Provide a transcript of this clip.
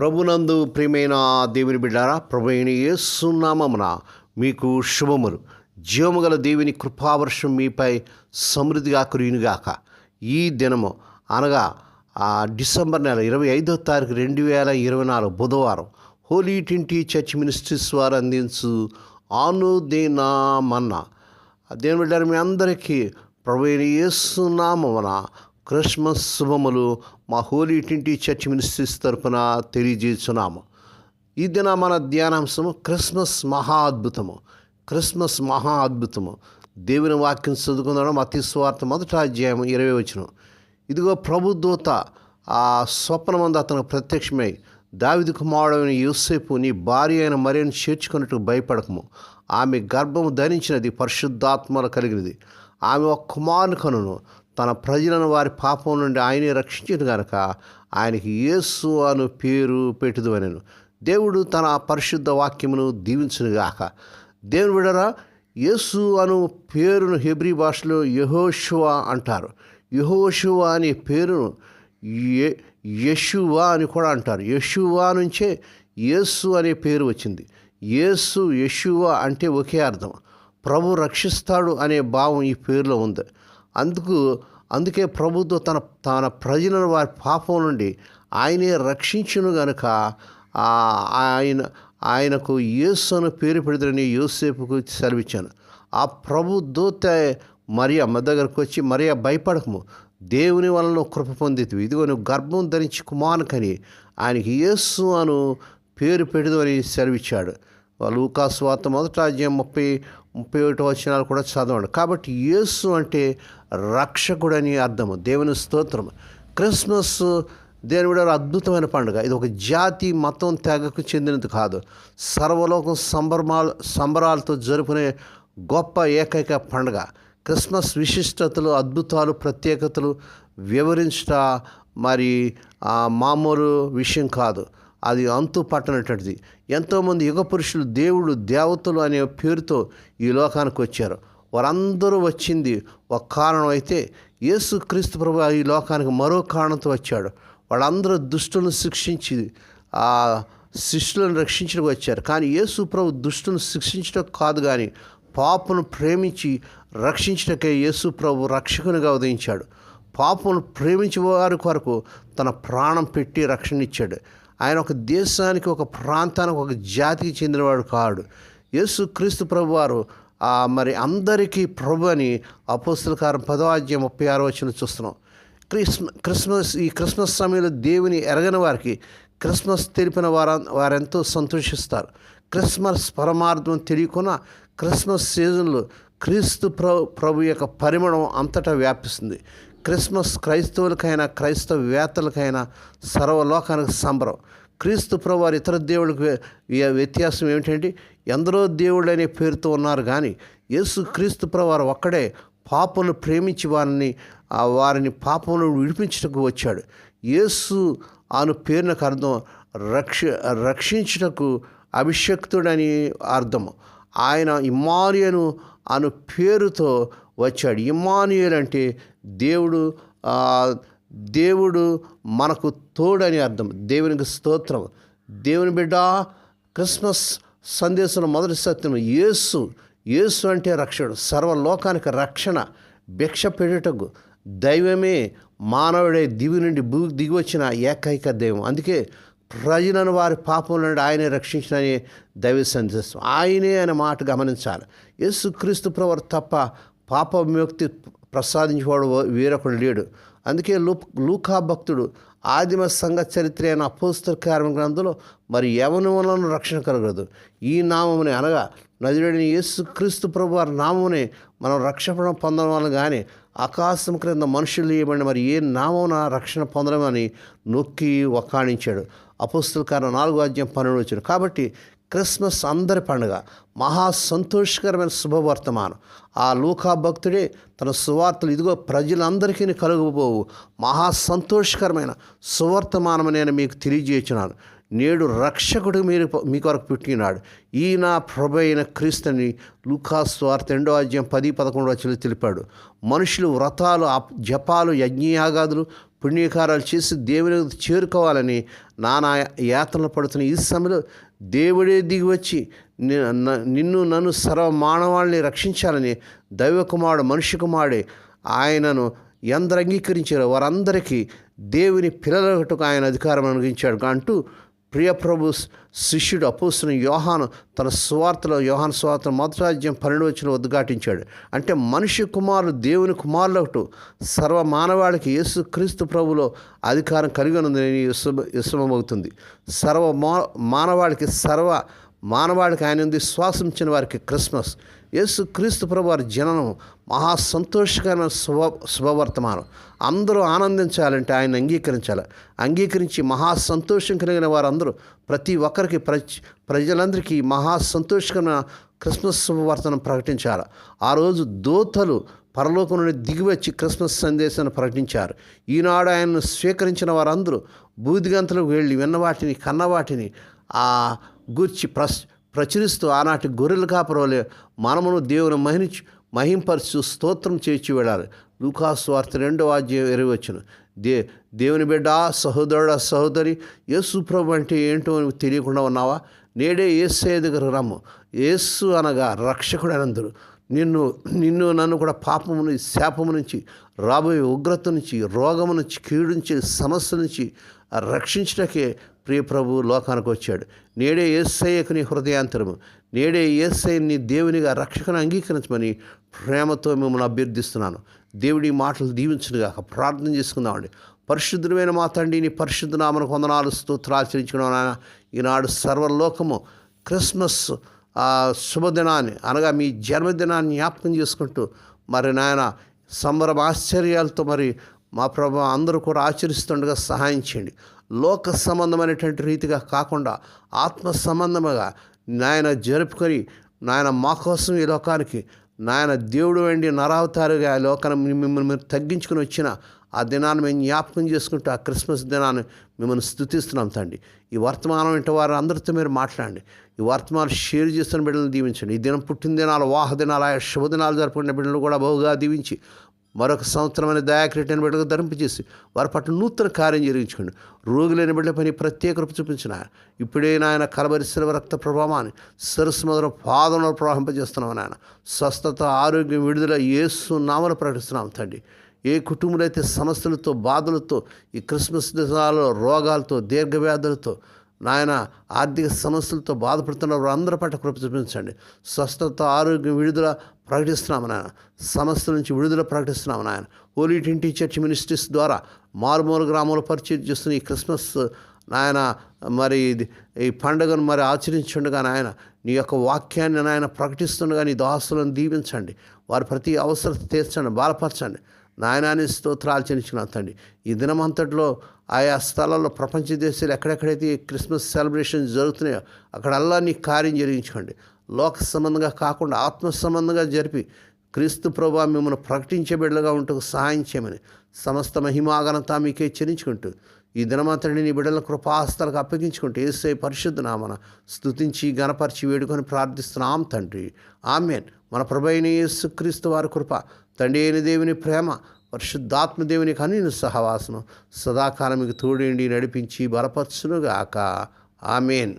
ప్రభునందు ప్రియమైన దేవుని బిడ్డారా ప్రభు అయిన యేసునామమున మీకు శుభములు. జీవము గల దేవుని కృపావర్షం మీపై సమృద్ధిగా కురియునుగాక ఈ దినము అనగా ఆ డిసెంబర్ నెల ఇరవై ఐదో తారీఖు రెండు వేల ఇరవై నాలుగు బుధవారం హోలీ ట్వంటీ చర్చ్ మినిస్ట్రీస్ వారు అందించు ఆనుదేనామన్నా దేవుని బిడ్డారు మీ అందరికీ ప్రభు అయిన యేసునామమున క్రిస్మస్ శుభములు మా హోలీ టింటి చర్చ్ మినిస్ట్రీస్ తరపున తెలియజేస్తున్నాము. ఈ దిన మన ధ్యానాంశము క్రిస్మస్ మహా అద్భుతము క్రిస్మస్ మహా అద్భుతము దేవుని వాక్యం చదువుకున్నాడు మా స్వార్థ మొదట అధ్యాయం ఇరవై వచ్చిన ఇదిగో ప్రభుదూత ఆ స్వప్నమందు అతను ప్రత్యక్షమై దావిది కుమారుడైన యూసేపు నీ భార్య అయిన మరియను చేర్చుకున్నట్టు భయపడకము. ఆమె గర్భము ధరించినది పరిశుద్ధాత్మలు కలిగినది. ఆమె ఒక కుమారుని కనును. తన ప్రజలను వారి పాపం నుండి ఆయనే రక్షించిన గనక ఆయనకి యేసు అను పేరు పెట్టుదు అనెను దేవుడు తన పరిశుద్ధ వాక్యమును దీవించునుగాక దేవుని విడరా యేసు అను పేరును హెబ్రీ భాషలో యహోషువా అంటారు. యహోషువా అనే పేరును యె యశువా అని కూడా అంటారు. యశువా నుంచే యేసు అనే పేరు వచ్చింది. యేసు యశువా అంటే ఒకే అర్థం. ప్రభు రక్షిస్తాడు అనే భావం ఈ పేరులో ఉంది. అందుకు అందుకే ప్రభుత్వం తన తన ప్రజలను వారి పాపం నుండి ఆయనే రక్షించును గనుక ఆయన ఆయనకు యేసు అని పేరు పెడతారని యోసేపుకు సెలవిచ్చాను. ఆ ప్రభు దూత మరియా మా దగ్గరకు వచ్చి మరియా భయపడకము దేవుని వలన కృప పొందితివి ఇదిగో నువ్వు గర్భం ధరించి కుమారుకని ఆయనకి యేసు అను పేరు పెడదు అని సెలవిచ్చాడు. లూకాస్వాత మొదట అధ్యాయం ముప్పై ముప్పై ఒకటి వచనాలు కూడా చదవండి. కాబట్టి యేసు అంటే రక్షకుడని అర్థము దేవుని స్తోత్రం క్రిస్మస్ దేవుడు అద్భుతమైన పండుగ. ఇది ఒక జాతి మతం తెగకు చెందినది కాదు. సర్వలోకం సంబరమాలు సంబరాలతో జరుపునే గొప్ప ఏకైక పండుగ. క్రిస్మస్ విశిష్టతలు అద్భుతాలు ప్రత్యేకతలు వివరించట మరి ఆ మామూలు విషయం కాదు. అది అంతు పట్టనటువంటిది ఎంతోమంది యుగ పురుషులు దేవుడు దేవతలు అనే పేరుతో ఈ లోకానికి వచ్చారు. వారందరూ వచ్చింది ఒక కారణం అయితే యేసు క్రీస్తు ప్రభు ఈ లోకానికి మరో కారణంతో వచ్చాడు. వాళ్ళందరూ దుష్టులను శిక్షించి ఆ శిష్యులను రక్షించడం వచ్చారు. కానీ యేసు ప్రభు దుష్టును శిక్షించడం కాదు కానీ పాపను ప్రేమించి రక్షించటకే యేసు ప్రభు రక్షకునిగా ఉదయించాడు. పాపను ప్రేమించే వారి కొరకు తన ప్రాణం పెట్టి రక్షణ ఇచ్చాడు. ఆయన ఒక దేశానికి ఒక ప్రాంతానికి ఒక జాతికి చెందినవాడు కాడు. యేసు క్రీస్తు ప్రభు వారు మరి అందరికీ ప్రభు అని అపోస్తులకారం పదో ముప్పై ఆరు వచ్చిన చూస్తున్నాం. క్రిస్మ క్రిస్మస్ ఈ క్రిస్మస్ సమయంలో దేవుని ఎరగని వారికి క్రిస్మస్ తెలిపిన వార వారెంతో సంతోషిస్తారు. క్రిస్మస్ పరమార్థం తెలియకుండా క్రిస్మస్ సీజన్లో క్రీస్తు ప్రభు ప్రభు యొక్క పరిమళం అంతటా వ్యాపిస్తుంది. క్రిస్మస్ క్రైస్తవులకైనా క్రైస్తవ వేత్తలకైనా సర్వలోకానికి సంబరం. క్రీస్తు ప్రభువారు ఇతర దేవుడికి వ్యత్యాసం ఏమిటంటే ఎందరో దేవుళ్ళు అనే పేరుతో ఉన్నారు కానీ యేసు క్రీస్తు ప్రభువారు ఒక్కడే పాపను ప్రేమించి వారిని ఆ వారిని పాపమును విడిపించటకు వచ్చాడు. యేసు అను పేరునకు అర్థం రక్ష రక్షించుటకు అభిషక్తుడని అర్థము. ఆయన ఇమానియను అను పేరుతో వచ్చాడు. ఇమానియల్ అంటే దేవుడు దేవుడు మనకు తోడని అర్థం. దేవునికి స్తోత్రం. దేవుని బిడ్డ క్రిస్మస్ సందేశంలో మొదటి సత్యం యేసు. యేసు అంటే రక్షకుడు. సర్వలోకానికి రక్షణ భిక్ష పెట్టుటకు దైవమే మానవుడే. దివి నుండి భూ దిగి వచ్చిన ఏకైక దైవం. అందుకే ప్రజలను వారి పాపం నుండి ఆయనే రక్షించినని దైవ సందేశం. ఆయనే అనే మాట గమనించాలి. యేసు క్రీస్తు ప్రవర్ తప్ప పాప విముక్తి ప్రసాదించేవాడు వేరొకడు లేడు. అందుకే లూ లూకా భక్తుడు ఆదిమ సంఘ చరిత్ర అయిన అపోస్తల కార్మిక గ్రంథంలో మరి ఎవరి వలన రక్షణ కలగదు. ఈ నామముని అనగా నదివేడిని యేసు క్రీస్తు ప్రభు వారి నామమునే మనం రక్షణ పొందడం వల్ల కానీ ఆకాశం క్రింద మనుషులు ఇవ్వబడిన మరి ఏ నామమున రక్షణ పొందడమని నొక్కి వక్కాణించాడు అపుస్తుల కారణం నాలుగో అధ్యాయం పన్నెండు వచ్చాడు కాబట్టి క్రిస్మస్ అందరి పండుగ. మహా సంతోషకరమైన శుభవర్తమానం. ఆ లూకా భక్తుడే తన సువార్తలు ఇదిగో ప్రజలందరికీ కలుగుబోవు. మహా సంతోషకరమైన సువర్తమానం నేను మీకు తెలియజేస్తున్నాను. నేడు రక్షకుడు మీరు మీ కొరకు పుట్టినాడు. ఈయన ప్రభు అయిన క్రీస్తుని లుకాస్వార్త రెండో అధ్యాయం పది పదకొండు వచ్చి తెలిపాడు. మనుషులు వ్రతాలు అప్- జపాలు యజ్ఞయాగాదులు పుణ్యకారాలు చేసి దేవుని చేరుకోవాలని నానా యాతనలు పడుతున్న ఈ సమయంలో దేవుడే దిగి వచ్చి నిన్ను నన్ను సర్వ మానవాళ్ళని రక్షించాలని దైవ కుమారుడు మనుష్య కుమారుడే ఆయనను ఎందరు అంగీకరించారో వారందరికీ దేవుని పిల్లలకు ఆయన అధికారం అనుగించాడు అంటూ ప్రియప్రభు శిష్యుడు అపోసిన యోహాను తన స్వార్థలో యోహాను స్వార్థ మధురాజ్యం పన్నెండు ఉద్ఘాటించాడు. అంటే మనిషి కుమారుడు దేవుని కుమారులకు సర్వ మానవాళికి యేసు క్రీస్తు ప్రభులో అధికారం కలిగి ఉన్నదని విశ్వమవుతుంది సర్వ మా మానవాళికి సర్వ మానవాళికి ఆయన ఉంది శ్వాసించిన వారికి క్రిస్మస్. యేసు క్రీస్తు ప్రభు వారి జననం మహా సంతోషకరమైన శుభ శుభవర్తమానం. అందరూ ఆనందించాలంటే ఆయన అంగీకరించాలి. అంగీకరించి మహా సంతోషం కలిగిన వారందరూ ప్రతి ఒక్కరికి ప్రజ ప్రజలందరికీ మహా సంతోషకరమైన క్రిస్మస్ శుభవర్తనం ప్రకటించాలి. ఆ రోజు దోతలు పరలోకం నుండి దిగివచ్చి క్రిస్మస్ సందేశాన్ని ప్రకటించారు. ఈనాడు ఆయనను స్వీకరించిన వారందరూ బూదిగంతలకు వెళ్ళి విన్నవాటిని కన్నవాటిని ఆ గూర్చి ప్రస్ ప్రచురిస్తూ ఆనాటి గొర్రెల కాపురవలే మనమును దేవుని మహించి మహింపరచు స్తోత్రం చేర్చి వెళ్ళాలి లూకాసు వార్త రెండవ అధ్యాయం ఎరవచ్చును దే దేవుని బిడ్డ సహోదరుడ సహోదరి యేసు ప్రభు అంటే ఏంటో అని తెలియకుండా ఉన్నావా? నేడే ఏసే దగ్గర రమ్ము. యేసు అనగా రక్షకుడు అనందరు నిన్ను నిన్ను నన్ను కూడా పాపము శాపము నుంచి రాబోయే ఉగ్రత నుంచి రోగము నుంచి కీడు నుంచి సమస్య నుంచి రక్షించటకే ప్రియ ప్రభు లోకానికి వచ్చాడు. నేడే ఏసయ్యకు నీ హృదయాంతరము. నేడే ఏసై నీ దేవునిగా రక్షకను అంగీకరించమని ప్రేమతో మిమ్మల్ని అభ్యర్థిస్తున్నాను. దేవుడి మాటలు దీవించునుగాక ప్రార్థన చేసుకుందామండి. పరిశుద్ధమైన మా తండ్రి నీ పరిశుద్ధ నామను వందనాలు స్తోత్రాచరించడం నాయన. ఈనాడు సర్వలోకము క్రిస్మస్ శుభదినాన్ని అనగా మీ జన్మదినాన్ని జ్ఞాపకం చేసుకుంటూ మరి నాయన సంబరం ఆశ్చర్యాలతో మరి మా ప్రభు అందరూ కూడా ఆచరిస్తుండగా సహాయం చేయండి. లోక సంబంధమైనటువంటి రీతిగా కాకుండా ఆత్మ సంబంధముగా నాయన జరుపుకొని నాయన మా కోసం ఈ లోకానికి నాయన దేవుడు వెండి నరావతారుగా ఆ లోకాన్ని మిమ్మల్ని మీరు తగ్గించుకుని వచ్చిన ఆ దినాన్ని మేము జ్ఞాపకం చేసుకుంటూ ఆ క్రిస్మస్ దినాన్ని మిమ్మల్ని స్థుతిస్తున్నాం తండ్రి. ఈ వర్తమానం ఇంటి వారు అందరితో మీరు మాట్లాడండి. ఈ వర్తమానం షేర్ చేస్తున్న బిడ్డలను దీవించండి. ఈ దినం పుట్టిన దినాలు వాహ దినాలు ఆయా శుభదినాలు జరుపుకునే బిడ్డలు కూడా బహుగా దీవించి మరొక సంవత్సరమైన దయాక్రీటైన బిడ్డకు ధరింపజేసి వారి పట్ల నూతన కార్యం జరిగించుకోండి. రోగులైన బిడ్డ పని ప్రత్యేక రూప చూపించిన ఇప్పుడే నాయన కలబరిసిన రక్త ప్రభావాన్ని సరస్సు మొదలు పాదంలో ప్రవహింపజేస్తున్నాం నాయన. స్వస్థత ఆరోగ్యం విడుదల ఏసు నామలు ప్రకటిస్తున్నాం తండ్రి. ఏ కుటుంబంలో అయితే సమస్యలతో బాధలతో ఈ క్రిస్మస్ దినాలలో రోగాలతో దీర్ఘవ్యాధులతో నాయన ఆర్థిక సమస్యలతో బాధపడుతున్న అందరి పట్ల కృప చూపించండి. స్వస్థత ఆరోగ్యం విడుదల ప్రకటిస్తున్నాము నాయన. సమస్యల నుంచి విడుదల ప్రకటిస్తున్నాము నాయన. హోలీ చర్చ్ మినిస్ట్రీస్ ద్వారా మారుమూల గ్రామంలో పరిచయం చేస్తున్న ఈ క్రిస్మస్ నాయన మరి ఇది ఈ పండుగను మరి ఆచరించుండగా నాయన నీ యొక్క వాక్యాన్ని నాయన ప్రకటిస్తుండగా నీ దాసులను దీవించండి. వారి ప్రతి అవసరం తీర్చండి బాలపరచండి. నాయనాని స్తోత్రాలు చెల్లించిన తండ్రి. ఈ దినమంతట్లో ఆయా స్థలాల్లో ప్రపంచ దేశాలు ఎక్కడెక్కడైతే క్రిస్మస్ సెలబ్రేషన్ జరుగుతున్నాయో అక్కడల్లా నీ కార్యం జరిగించుకోండి. లోక సంబంధంగా కాకుండా ఆత్మ సంబంధంగా జరిపి క్రీస్తు ప్రభా మిమ్మల్ని ప్రకటించే బిడ్డలుగా ఉంటూ సహాయం చేయమని సమస్త మహిమాగనత మీకే చెల్లించుకుంటూ ఈ దినమంతటిని నీ బిడ్డల కృపాస్థలకు అప్పగించుకుంటూ ఏసై పరిశుద్ధ నామన స్తుతించి గణపరిచి వేడుకొని ప్రార్థిస్తున్నాం తండ్రి. ఆమెన్. మన ప్రభైన యేసుక్రీస్తు వారి కృప తండ్రి అయిన దేవుని ప్రేమ పరిశుద్ధాత్మ దేవుని కనీను సహవాసనం సదాకాలం మీకు తోడేండి నడిపించి బలపరచునుగాక. ఆమెన్.